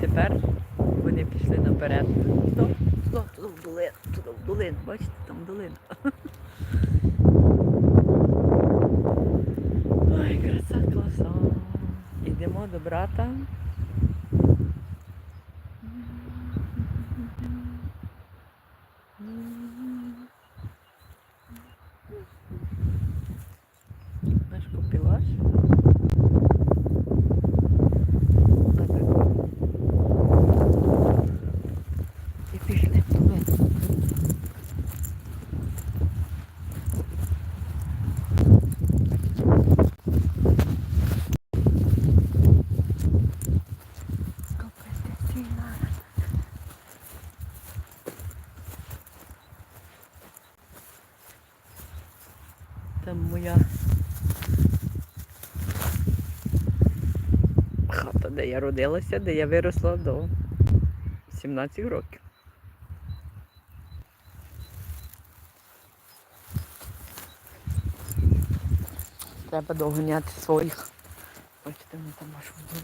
тепер вони пішли наперед. Туди, туди, туди в долину, туди в долину. Бачите, там долина. Ой, краса, класа. Йдемо до брата. Наш копілаш. Отако. І пішли в долину. Компетентна. Там моя хата, де я родилася, де я виросла до 17 років. Треба доганяти своїх. Бачите, ми там аж в.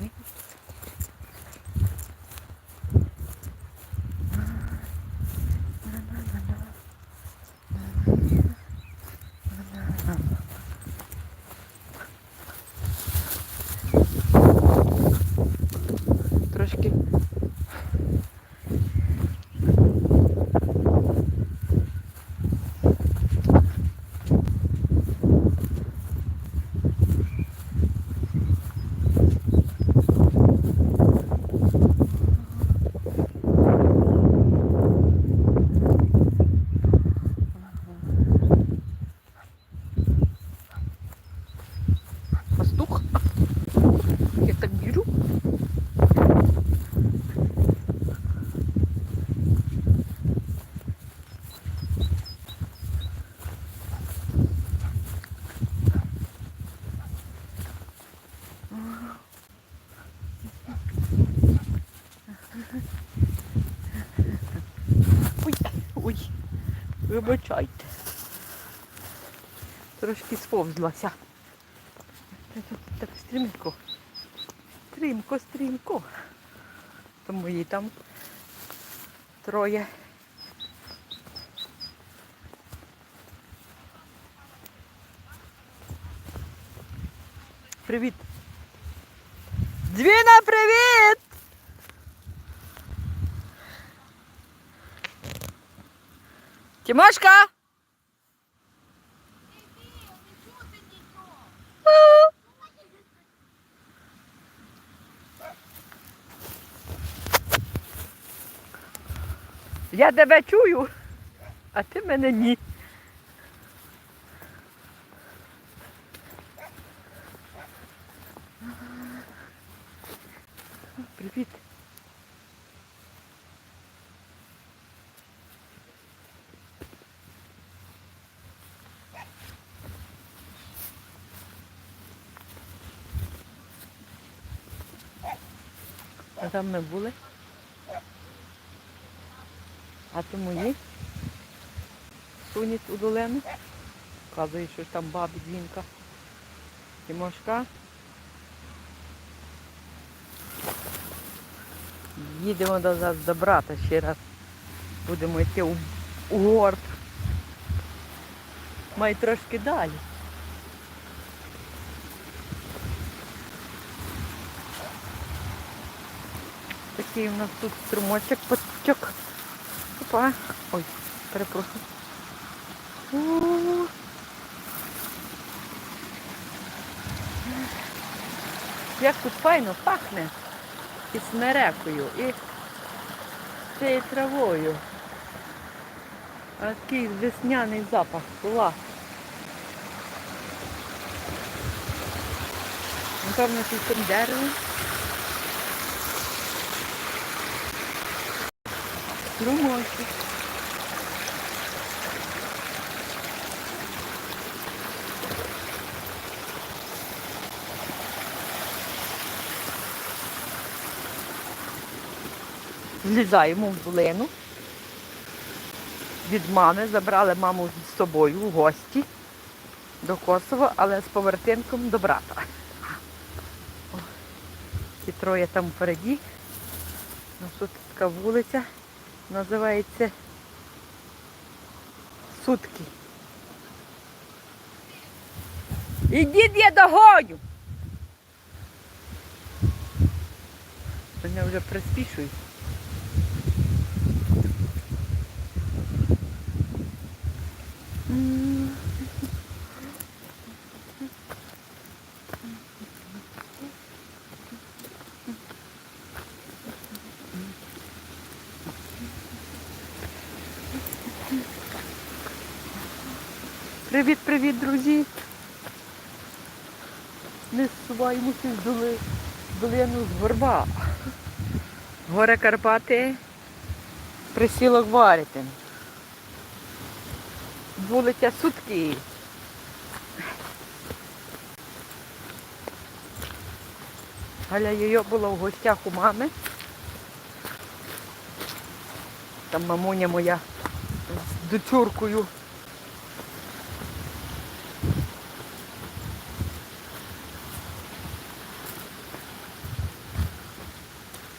Трошки. Пастух. Я так беру. Ой, ой, вибачайте. Трошки сповзлася. Тут Так стрімко. Стрімко, стрімко. Тому її там троє. Привіт. Двіна, привіт! Тимошка! Я тебе чую, а ти мене ні. Привіт. А там ми були? А то мої сунуть у долину. Вказує, що там бабі дзвінка. Тимошка. Їдемо до, до брата ще раз. Будемо йти у, у горб. Май трошки далі. Такий у нас тут струмочок, потічок. Опа. Ой, перепрошую. Як тут файно пахне і смерекою, і цією травою. А такий весняний запах клас. Напевно, тут там дерево. Струмочок. Злізаємо в долину. Від мами забрали маму з собою в гості до Косова, але з повертинком до брата. Ті троє там впереді. Ну, тут така вулиця називається Сутки. Ідіть я догоню. Мене вже приспішують. М. Привіт, привіт, друзі! Не суваємося з доли, долину з горба. Гори Карпати, присілок Варитин. Вулиця Сутки. Галя Йойо була в гостях у мами. Там мамуня моя з дочуркою.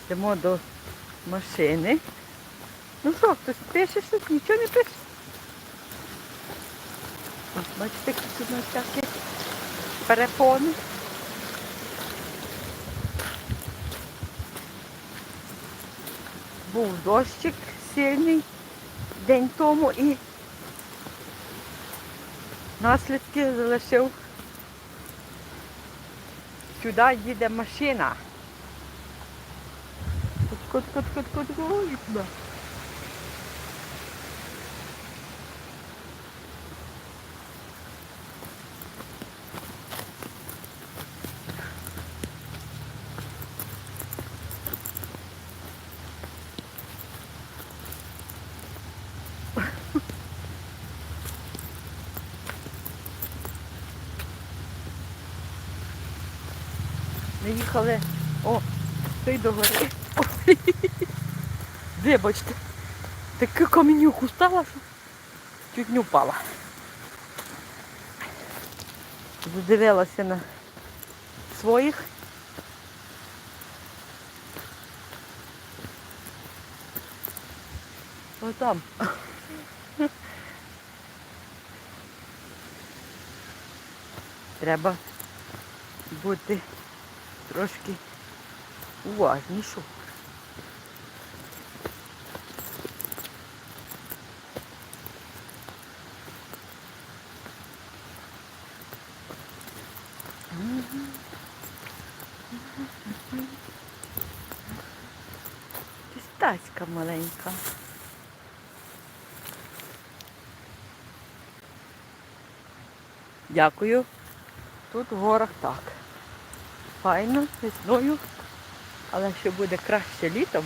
Йдемо до машини. Ну що, хтось пише щось, нічого не пише. Бачите, які тут на всякі перепони. Був дощик сильний день тому і наслідки залишив. Сюди їде машина. Кот, кот, кот, кот, ой, да. Ми їхали. О, той до. Вибачте. Таку каменюку стала, що чуть не впала. Задивилася на своїх. Отам. Треба бути трошки уважніше. Маленька. Дякую. Тут в горах так. Файно, весною, але ще буде краще літом.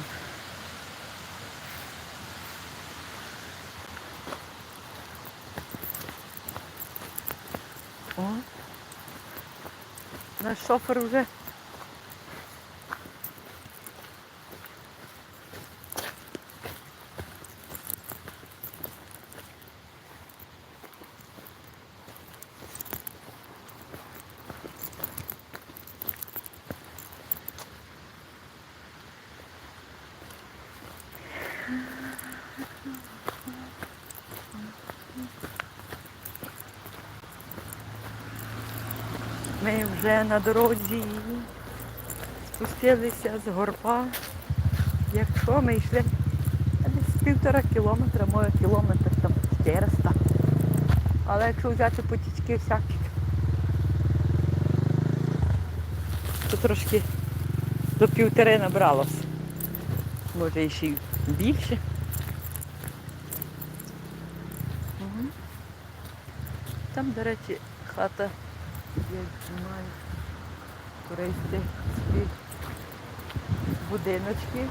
О, наш шофер вже Ми вже на дорозі спустилися з горба. Якщо ми йшли десь півтора кілометра, може кілометр там 400. Але якщо взяти потічки всякі, то трошки до півтори набралось. Може ще й більше. Там, до речі, хата знімають туристи собі будиночки.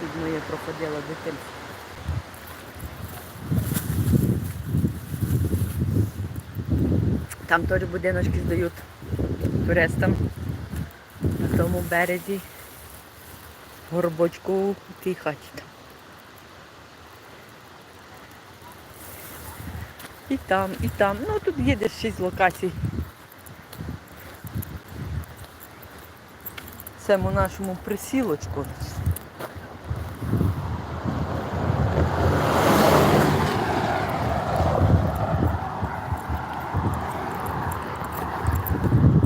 Тут моє проходило дитинство. Там теж будиночки здають туристам на тому березі горбочку в тій хаті І там, і там. Ну тут є десь 6 локацій. Цьому нашому присілочку.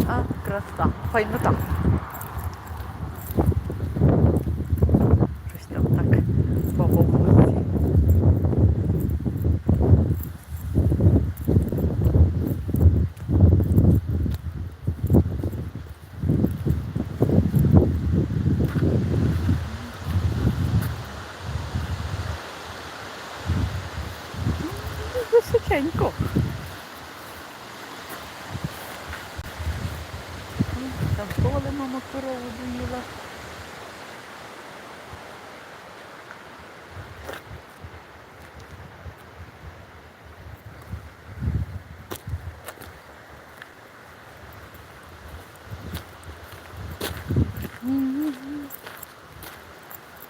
А, краса, файнота.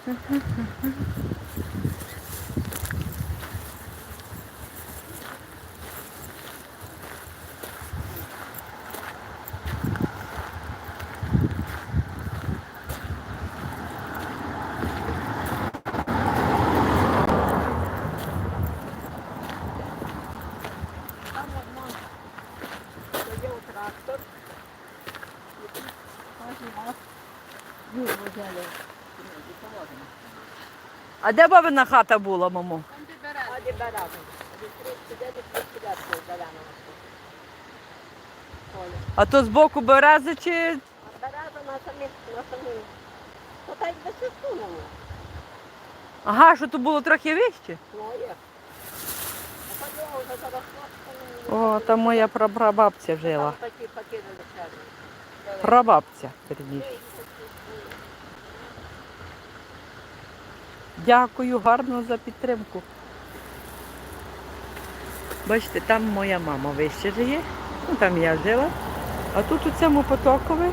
Hı hı hı hı. А де бабина хата була, мамо? А то збоку берези чи. Береза на самі, на самі. То так би се сунуло. Ага, що то було трохи вище? Ну, заросло. О, там моя прабабця жила. Прабабця, верніше. Дякую гарно за підтримку. Бачите, там моя мама вище живе, ну там я жила. А тут у цьому потокові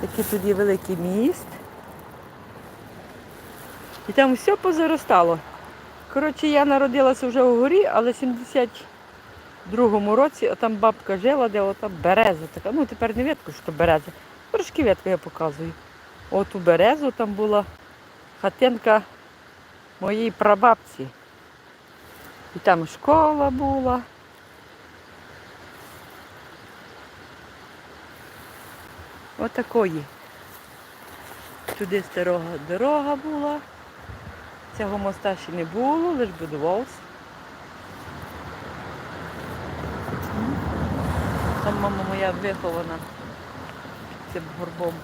такий тоді великий міст. І там все позаростало. Коротше, я народилася вже у горі, але в 72-му році а там бабка жила, де ота береза така. Ну тепер не видко, що береза. Трошки ветку я показую. От у березу там була хатинка моєї прабабці. І там школа була. Отакої. Туди старога дорога була. Цього моста ще не було, лише будувався. Там мама моя вихована цим горбом.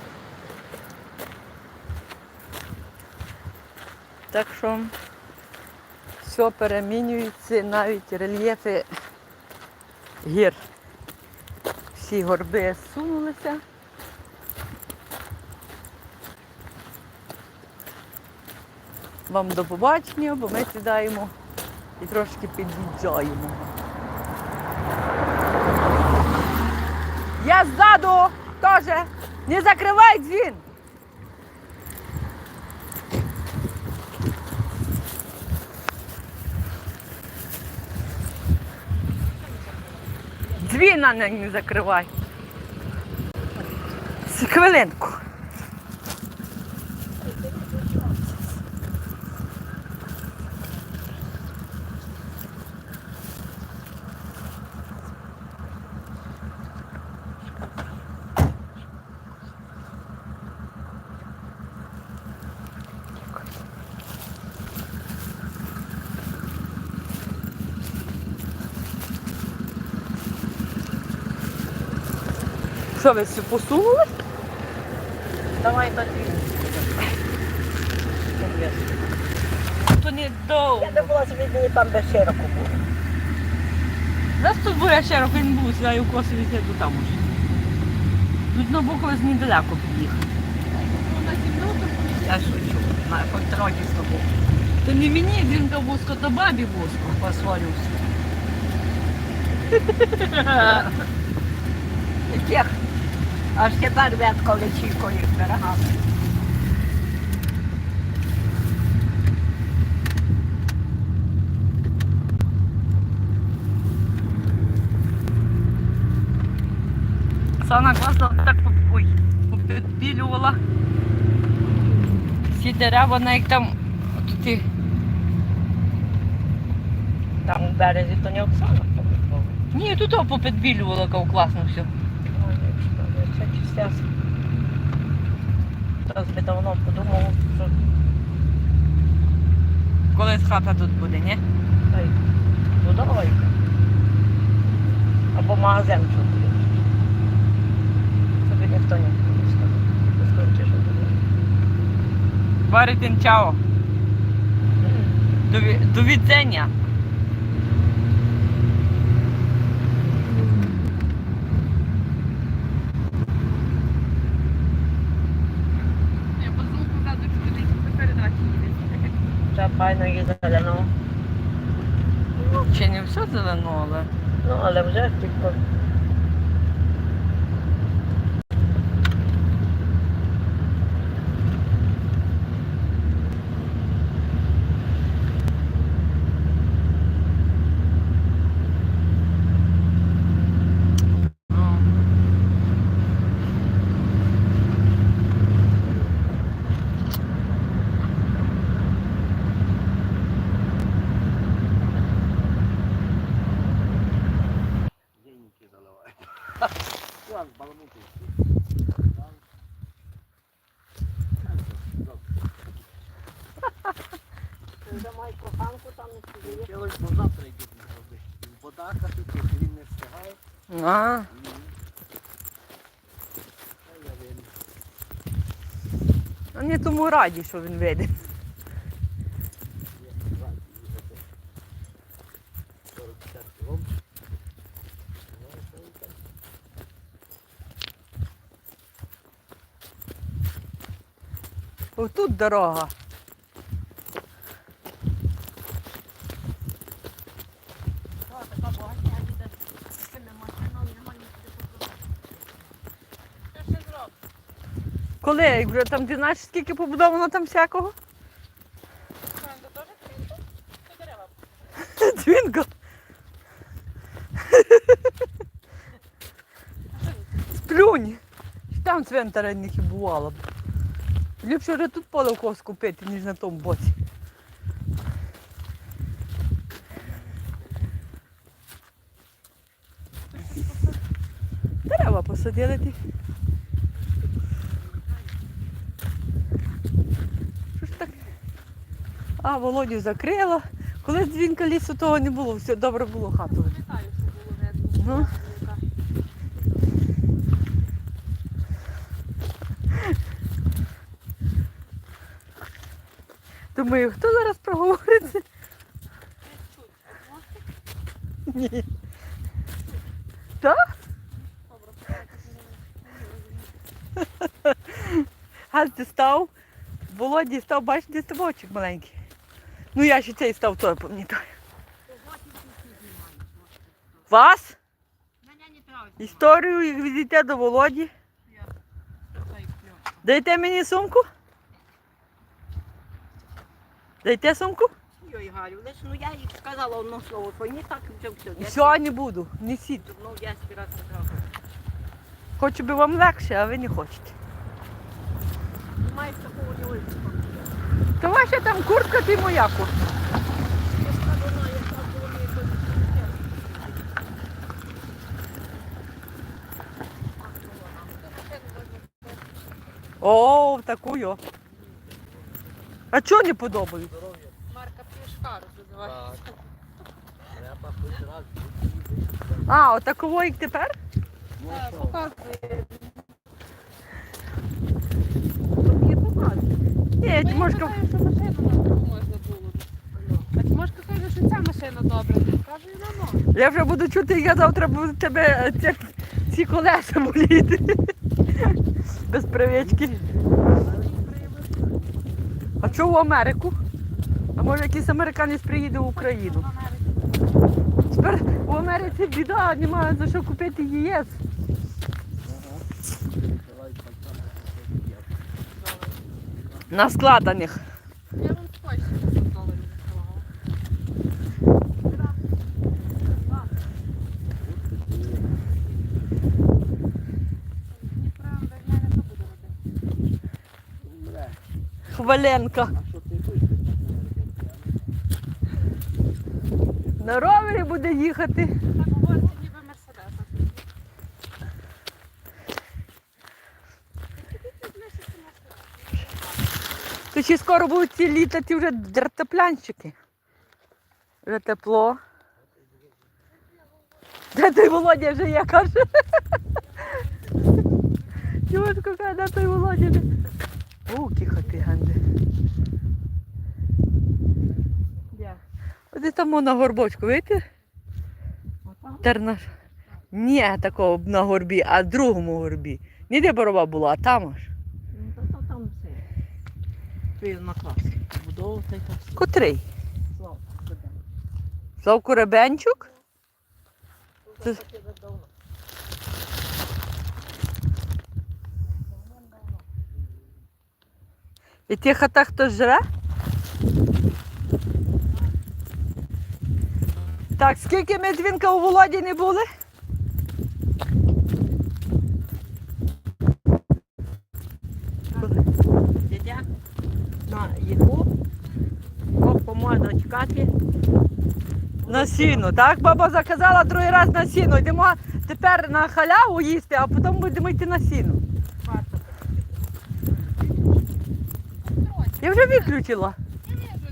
Так що все перемінюється, навіть рельєфи гір. Всі горби сунулися. Вам до побачення, бо ми сідаємо і трошки під'їжджаємо. Я ззаду теж. Не закривай дзвін. Дзвіна на не закривай. Хвилинку. Що ви все посунули? Давай батьків. То не довго. Я думала, що від неї там без широко було. Нас тут буде широко він був, сюди у косові до там уже. Тут на Буковець недалеко під'їхати. Я шучу, на контролі з тобою. То не мені дрінка воско, то бабі воско. Посварюся. Яких? Аж тепер ветко личікою пирогами. Сана класно так ой, попідбілювала. Всі дерева, вона як там тут і... Там у березі то не Оксана. Ні, тут попідбілювала, кав класно все. Чистяс. Зараз би давно подумав, що колись хата тут буде, ні? Та й будова яка. Або магазин буде. Тобі ніхто не буде. Варитин чао. До, до відзення. Я подумала, показую, що ти до передачі їдеш. Це файно є зелено. Чи не все зелено, але. Ну, але вже тільки Ладно, баламутий. вже маю коханку там не сидіє. Чоловік до завтра йдуть на гроби. Вода каже, він не встигає. А, вони тому раді, що він вийде. Є, раді їхати. 40-50 кілометрів. Ну, що і так. Отут дорога. Коли? Як вже там ти знаєш, скільки побудовано там всякого? Твінко. Сплюнь. Там цвинтаря не бувало. Ліпше поле купити, ніж на тому боці. Дерева посадили ті. Що ж так? А, Володю закрила. Коли дзвінка лісу того не було, все добре було хату. Пам'ятаю, що було видно. Ну. Думаю, хто зараз проговориться? Ні. Так? Газ дістав, Володі став, бачиш, діставочок маленький. Ну я ще цей став той пам'ятаю. Вас? Історію як відійте до Володі. Дайте мені сумку. Дайте сумку. Йой, Галю, лиш, ну я їй сказала одно слово, що ні так вже все. Я Все, не буду. Несіть. Ну, я не трогаю. Хочу би вам легше, а ви не хочете. Маєш такого не ось. То ваша там куртка, ти моя куртка. О, таку йо. А чого не подобається? Марка Пішкару називається. Так. Треба хоч раз. А, отаково як тепер? Ну Так? Показує. Тобі показує. Ні, Ну, я Тимошка, питаю, що машину на можна було. А Тимошка каже, що ця машина добра. Кажу, і на ногу. я вже буду чути, я завтра буду тебе е, ці, ці колеса боліти. Без привички. А чого в Америку? А може якийсь американець приїде в Україну? Тепер у Америці біда, немає за що купити ЄС. На складаних. Я вам в Польщі 500 доларів відклала. Дніпра, в мене то буде робити. Будеш? На ровері буде їхати. Так говориться, ніби Мерседес. То ще скоро будуть ці літати вже дертеплянщики. Вже тепло. Де той Володя вже є, каже. Каже, де той Володя? О, кіхати ганди. Оде там на горбочку, видите? Терна. Ні, такого на горбі, а другому горбі. Не де борова була, а там аж. Ну, то, там все. На клас. Будову та й там. Котрий? Слава, буде. Славко Ребенчук? Вже таки вже давно. І ті хата хтось жре? Так, скільки ми дзвінка у Володі не були? Дядя на їху, можна чекати. На сіно. Так, баба заказала другий раз на сіно. Йдемо тепер на халяву їсти, а потім будемо йти на сіно. Я вже виключила.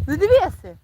Не дивися.